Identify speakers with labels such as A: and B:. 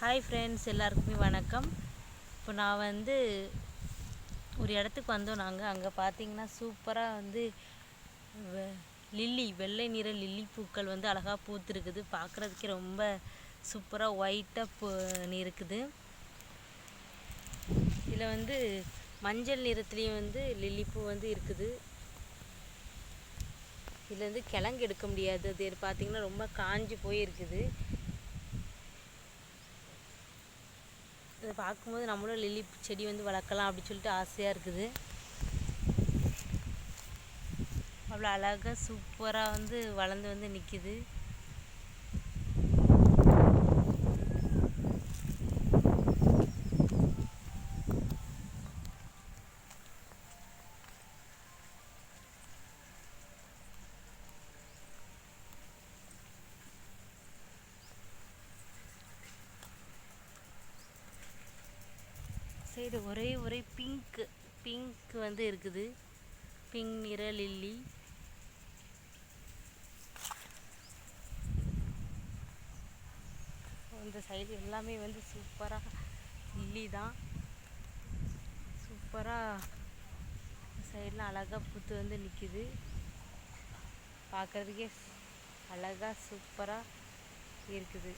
A: Hi friends எல்லாருக்குமே வணக்கம். இப்போ நான் வந்து ஒரு இடத்துக்கு வந்தோம் நாங்கள் அங்கே பார்த்தீங்கன்னா சூப்பராக வந்து வெ- லில்லி வெள்ளை நிற லில்லி பூக்கள் வந்து அழகாக பூத்துருக்குது. பார்க்குறதுக்கே ரொம்ப சூப்பராக ஒயிட்டாக பூ இருக்குது. இதில் வந்து மஞ்சள் நிறத்துலேயும் வந்து லில்லி பூ வந்து இருக்குது. இதில் வந்து கிழங்கு எடுக்க முடியாது. அது பார்த்தீங்கன்னா ரொம்ப காஞ்சி போயிருக்குது. இதை பார்க்கும்போது நம்மளும் லில்லி செடி வந்து வளர்க்கலாம் அப்படின்னு சொல்லிட்டு ஆசையாக இருக்குது. அவ்வளோ அழகாக சூப்பராக வந்து வளர்ந்து வந்து நிற்கிது சைடு ஒரே ஒரே பிங்க் பிங்க் வந்து இருக்குது. பிங்க் நிற லில்லி இந்த சைடு எல்லாமே வந்து சூப்பராக லில்லி தான். சூப்பராக சைடெலாம் அழகாக பூத்து வந்து நிற்கிது பார்க்குறதுக்கே அழகாக சூப்பராக இருக்குது.